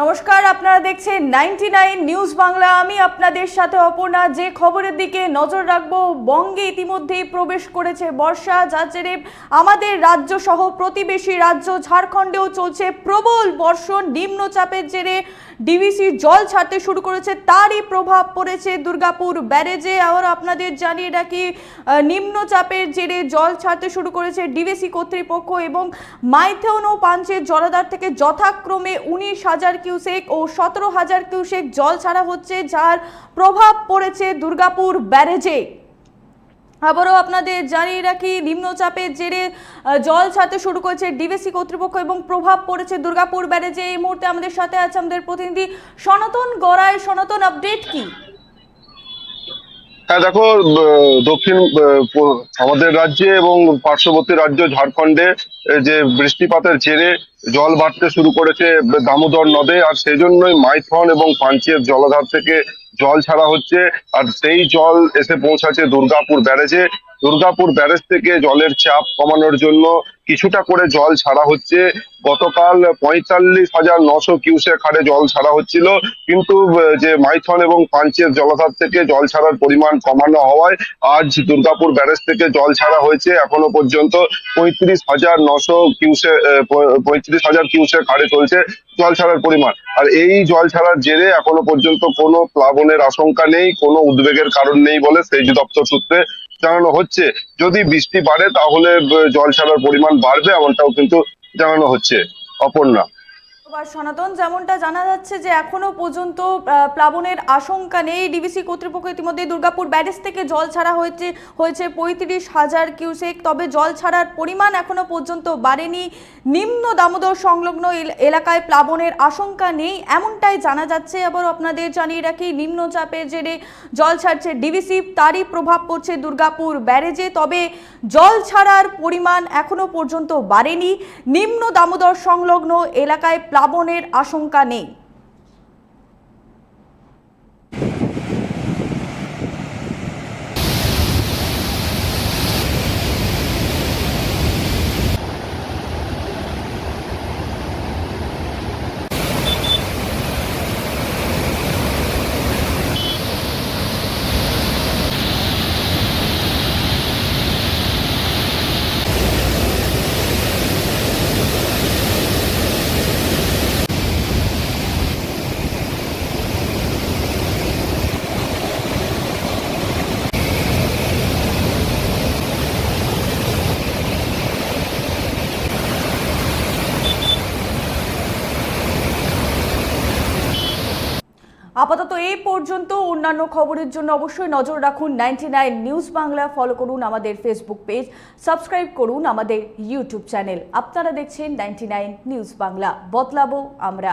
নমস্কার, আপনারা দেখছেন নাইনটি নাইন নিউজ বাংলা। আমি আপনাদের সাথে অপর্ণা। যে খবরের দিকে নজর রাখব, বঙ্গে ইতিমধ্যেই প্রবেশ করেছে বর্ষা, যার জেরে আমাদের রাজ্য সহ প্রতিবেশী রাজ্য ঝাড়খণ্ডেও চলছে প্রবল বর্ষণ। নিম্নচাপের জেরে ডিভিসি জল ছাড়তে শুরু করেছে, তারই প্রভাব পড়েছে দুর্গাপুর ব্যারেজে। আবার আপনাদের জানিয়ে রাখি নিম্নচাপের জেরে জল ছাড়তে শুরু করেছে ডিভিসি কর্তৃপক্ষ এবং মাইথন ও পাঞ্চের জলাধার থেকে যথাক্রমে উনিশ হাজার কিউসেক ও সতেরো হাজার কিউসেক জল ছাড়া হচ্ছে, যার প্রভাব পড়েছে দুর্গাপুর ব্যারেজে। আবারও আপনাদের জানিয়ে রাখি, নিম্নচাপের জেরে জল ছাড়তে শুরু করেছে ডিভিসি কর্তৃপক্ষ এবং প্রভাব পড়েছে দুর্গাপুর ব্যারেজে। এই মুহূর্তে আমাদের সাথে আছে আমাদের প্রতিনিধি সনাতন গড়ায় সনাতন আপডেট কি? হ্যাঁ দেখো দক্ষিণ আমাদের রাজ্যে এবং পার্শ্ববর্তী রাজ্য ঝাড়খণ্ডে যে বৃষ্টিপাতের জেরে জল বাড়তে শুরু করেছে দামোদর নদে, আর সেই জন্যই মাইথন এবং পাঞ্চের জলাধার থেকে জল ছাড়া হচ্ছে, আর সেই জল এসে পৌঁছাচ্ছে দুর্গাপুর ব্যারেজে। দুর্গাপুর ব্যারেজ থেকে জলের চাপ কমানোর জন্য কিছুটা করে জল ছাড়া হচ্ছে। গতকাল পঁয়তাল্লিশ হাজার নশো কিউসেক হারে জল ছাড়া হচ্ছিল। কিন্তু যে মাইথন এবং পাঞ্চের জলাধার থেকে জল ছাড়ার পরিমাণ কমানো হওয়ায় আজ দুর্গাপুর ব্যারেজ থেকে জল ছাড়া হয়েছে। এখনও পর্যন্ত পঁয়ত্রিশ হাজার নশো কিউসে পঁয়ত্রিশ হাজার কিউসেক হারে চলছে জল ছাড়ার পরিমাণ। আর এই জল ছাড়ার জেরে এখনও পর্যন্ত কোনো প্লাবনের আশঙ্কা নেই, কোনো উদ্বেগের কারণ নেই বলে সেচ দপ্তর সূত্রে জানানো হচ্ছে। যদি বৃষ্টি বাড়ে তাহলে জল ছাড়ার পরিমাণ বাড়বে এমনটাও কিন্তু জানানো হচ্ছে। অপর্ণা। সনাতন যেমনটা জানা যাচ্ছে যে এখনও পর্যন্ত প্লাবনের আশঙ্কা নেই। ডিভিসি কর্তৃপক্ষ ইতিমধ্যে দুর্গাপুর ব্যারেজ থেকে জল ছাড়া হয়েছে হয়েছে পঁয়ত্রিশ হাজার কিউসেক। তবে জল ছাড়ার পরিমাণ এখনও পর্যন্ত বাড়েনি। নিম্ন দামোদর সংলগ্ন এলাকায় প্লাবনের আশঙ্কা নেই, এমনটাই জানা যাচ্ছে। আবার আপনাদের জানিয়ে রাখি, নিম্নচাপের জেরে জল ছাড়ছে ডিভিসি তারই প্রভাব পড়ছে দুর্গাপুর ব্যারেজে। তবে জল ছাড়ার পরিমাণ এখনও পর্যন্ত বাড়েনি। নিম্ন দামোদর সংলগ্ন এলাকায় প্লাবনের আশঙ্কা নেই। আপাতত এই পর্যন্ত অন্যান্য খবরের জন্য অবশ্যই নজর রাখুন ninety nine news Bangla. Follow করুন আমাদের ফেসবুক পেজ সাবস্ক্রাইব করুন আমাদের ইউটিউব চ্যানেল আপনারা দেখছেন নাইনটি নাইন নিউজ বাংলা। বদলাবো আমরা।